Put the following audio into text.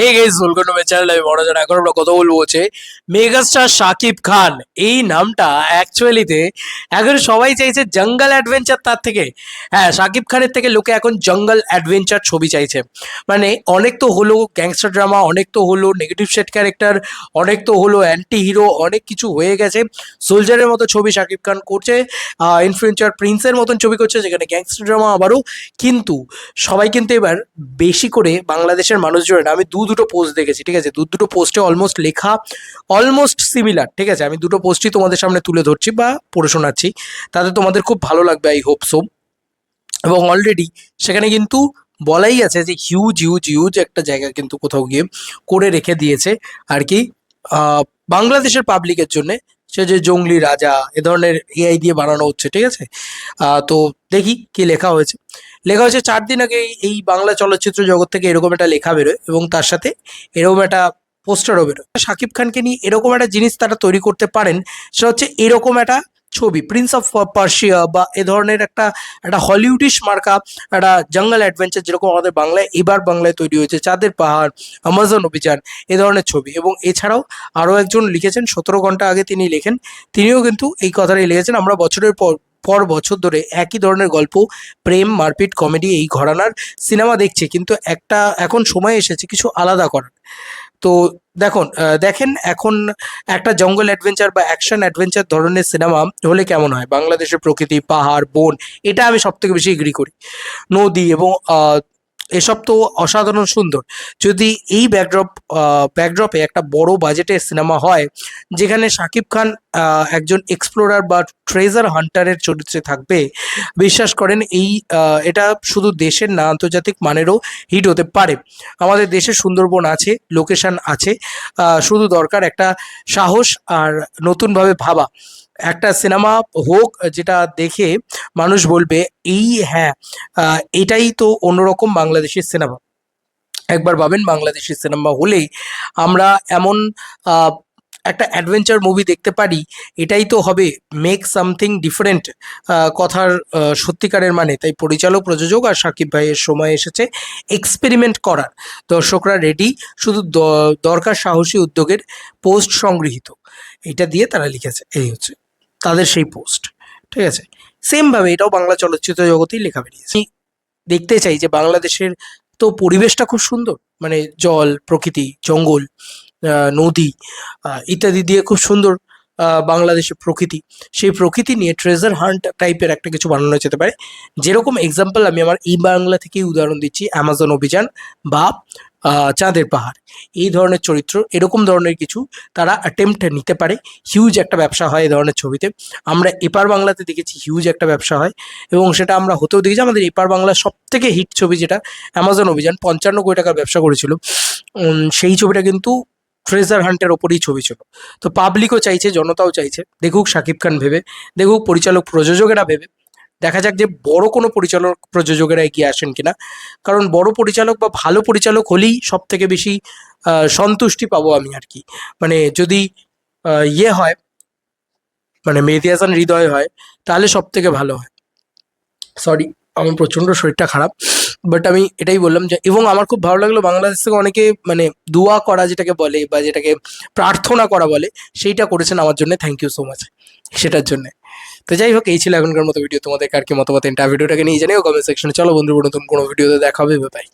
হে guess welcome কথা বলব হচ্ছে মেগাস্টার শাকিব খান। এই নামটা অ্যাকচুয়ালিতে এখন সবাই চাইছে জঙ্গল অ্যাডভেঞ্চার তার থেকে। হ্যাঁ শাকিব খানের থেকে লোকে এখন জঙ্গল অ্যাডভেঞ্চার ছবি চাইছে। মানে অনেক তো হলো গ্যাংস্টার ড্রামা অনেক তো হলো নেগেটিভ সেট ক্যারেক্টার অনেক তো হলো অ্যান্টি হিরো অনেক কিছু হয়ে গেছে। সোলজারের মতো ছবি শাকিব খান করছে ইনফ্লুয়েন্সার প্রিন্সের মতন ছবি করছে, যেখানে গ্যাংস্টার ড্রামা আবারও কিন্তু সবাই কিন্তু এবার বেশি করে বাংলাদেশের মানুষজনের আমি দু দুটো পোস্ট দেখেছি, ঠিক আছে? দু, দুটো পোস্টে অলমোস্ট লেখা অলমোস্ট সিমিলার ঠিক আছে? আমি দুটো পোস্টই তোমাদের সামনে তুলে ধরছি বা পড়ে শোনাচ্ছি। তাতে তোমাদের খুব ভালো লাগবে আই হোপ সো এবং অলরেডি সেখানে কিন্তু বলাই আছে যে হিউজ হিউজ হিউজ একটা জায়গা কিন্তু কোথাও গিয়ে করে রেখে দিয়েছে। আর কি বাংলাদেশের পাবলিকের জন্য সে যে জঙ্গলি রাজা, এ ধরনের এআই দিয়ে বানানো হচ্ছে, ঠিক আছে? তো দেখি কি লেখা হয়েছে। লেখা হয়েছে, চার দিন আগে এই- বাংলা চলচ্চিত্র জগৎ থেকে এরকম একটা লেখা বেরোয় এবং তার সাথে এরকম একটা পোস্টারও বেরোয়। শাকিব খানকে নিয়ে এরকম একটা জিনিস তারা তৈরি করতে পারেন, সেটা হচ্ছে এরকম একটা ছবি প্রিন্স অফ পার্সিয়া বা এ ধরনের একটা একটা হলিউডিশ মার্কা একটা জঙ্গল অ্যাডভেঞ্চার যেরকম আমাদের বাংলায় এবার বাংলায় তৈরি হয়েছে, চাঁদের পাহাড় আমাজন অভিযান, এ ধরনের ছবি এবং এছাড়াও আরও একজন লিখেছেন, সতেরো ঘণ্টা আগে তিনি লেখেন, তিনিও কিন্তু এই কথাটাই লিখেছেন, আমরা বছরের পর পর বছর ধরে একই ধরনের গল্প, প্রেম, মারপিট, কমেডি এই ঘরানার সিনেমা দেখছি, কিন্তু একটা এখন সময় এসেছে কিছু আলাদা করার। তো দেখুন দেখেন এখন একটা জঙ্গল অ্যাডভেঞ্চার বা অ্যাকশন অ্যাডভেঞ্চার ধরনের সিনেমা হলে কেমন হয়? বাংলাদেশের প্রকৃতি, পাহাড়, বন, এটা আমি সবথেকে বেশি এগ্রি করি। নদী এবং এসব তো অসাধারণ সুন্দর। যদি এই ব্যাকড্রপ ব্যাকড্রপে একটা বড় বাজেটের সিনেমা হয়, যেখানে শাকিব খান একজন এক্সপ্লোরার বা ট্রেজার হান্টারের চরিত্রে থাকবে, বিশ্বাস করেন এই এটা শুধু দেশের না, আন্তর্জাতিক মানেরও হিট হতে পারে। আমাদের দেশে সুন্দরবন আছে লোকেশান আছে শুধু দরকার একটা সাহস আর নতুনভাবে ভাবা। একটা সিনেমা হোক, যেটা দেখে মানুষ বলবে, এই হ্যাঁ এটাই তো অন্যরকম বাংলাদেশের সিনেমা। একবার ভাবেন, বাংলাদেশের সিনেমা হলেই আমরা এমন একটা অ্যাডভেঞ্চার মুভি দেখতে পারি, এটাই তো হবে মেক সামথিং ডিফারেন্ট কথার সত্যিকারের মানে। তাই পরিচালক, প্রযোজক আর সাকিব ভাইয়ের সময় এসেছে এক্সপেরিমেন্ট করার। দর্শকরা রেডি শুধু দরকার সাহসী উদ্যোগের পোস্ট সংগৃহীত। এটা দিয়ে তারা লিখেছে, এই হচ্ছে। তাদের সেই পোস্ট, ঠিক আছে? সেমভাবে এটাও বাংলা চলচ্চিত্র জগতেই লেখা বেরিয়েছে। দেখতে চাই যে বাংলাদেশের তো পরিবেশটা খুব সুন্দর মানে জল, প্রকৃতি, জঙ্গল নদী ইত্যাদি দিয়ে খুব সুন্দর বাংলাদেশের প্রকৃতি। সেই প্রকৃতি নিয়ে ট্রেজার হান্ট টাইপের একটা কিছু বানানো যেতে পারে। যেরকম এক্সাম্পল আমি আমার ই বাংলা থেকেই উদাহরণ দিচ্ছি অ্যামাজন অভিযান বা চাঁদের পাহাড়। এই ধরনের চরিত্র, এরকম ধরনের কিছু তারা অ্যাটেম্পট নিতে পারে। হিউজ একটা ব্যবসা হয় এই ধরনের ছবিতে। আমরা এপার বাংলাতে দেখেছি হিউজ একটা ব্যবসা হয় এবং সেটা আমরা হতেও দেখেছি। আমাদের এপার বাংলার সব থেকে হিট ছবি যেটা অ্যামাজন অভিযান, পঞ্চান্ন কোটি টাকার ব্যবসা করেছিল। সেই ছবিটা কিন্তু ট্রেজার হান্টের ওপরেই ছবি ছিল। তো পাবলিকও চাইছে, জনতাও চাইছে। দেখুক শাকিব খান ভেবে, দেখুক পরিচালক প্রযোজকেরা ভেবে। দেখা যাক যে বড় কোনো পরিচালক প্রযোজকেরা এগিয়ে আসেন কিনা। কারণ বড় পরিচালক বা ভালো পরিচালক হলেই সব থেকে বেশি সন্তুষ্টি পাবো আমি আর কি। মানে যদি ইয়ে হয় মানে মেহেদি হাসান হৃদয় হয়, তাহলে সব থেকে ভালো হয়। সরি, আমার প্রচণ্ড শরীরটা খারাপ। বাট আমি এটাই বললাম যে, এবং আমার খুব ভালো লাগল বাংলাদেশ থেকে অনেকে মানে দোয়া করা যেটাকে বলে বা যেটাকে প্রার্থনা করা বলে, সেইটা করেছেন আমার জন্য। থ্যাংক ইউ সো মাচ সেটার জন্য। তো যাই হোক, এই ছিল এখনকার মতো ভিডিও তোমাদের কার কি মতামত, এটা ভিডিওটাকে নিয়ে জানিও কমেন্ট সেকশনে চলো বন্ধু নতুন কোনো ভিডিওতে দেখা হবে। বাই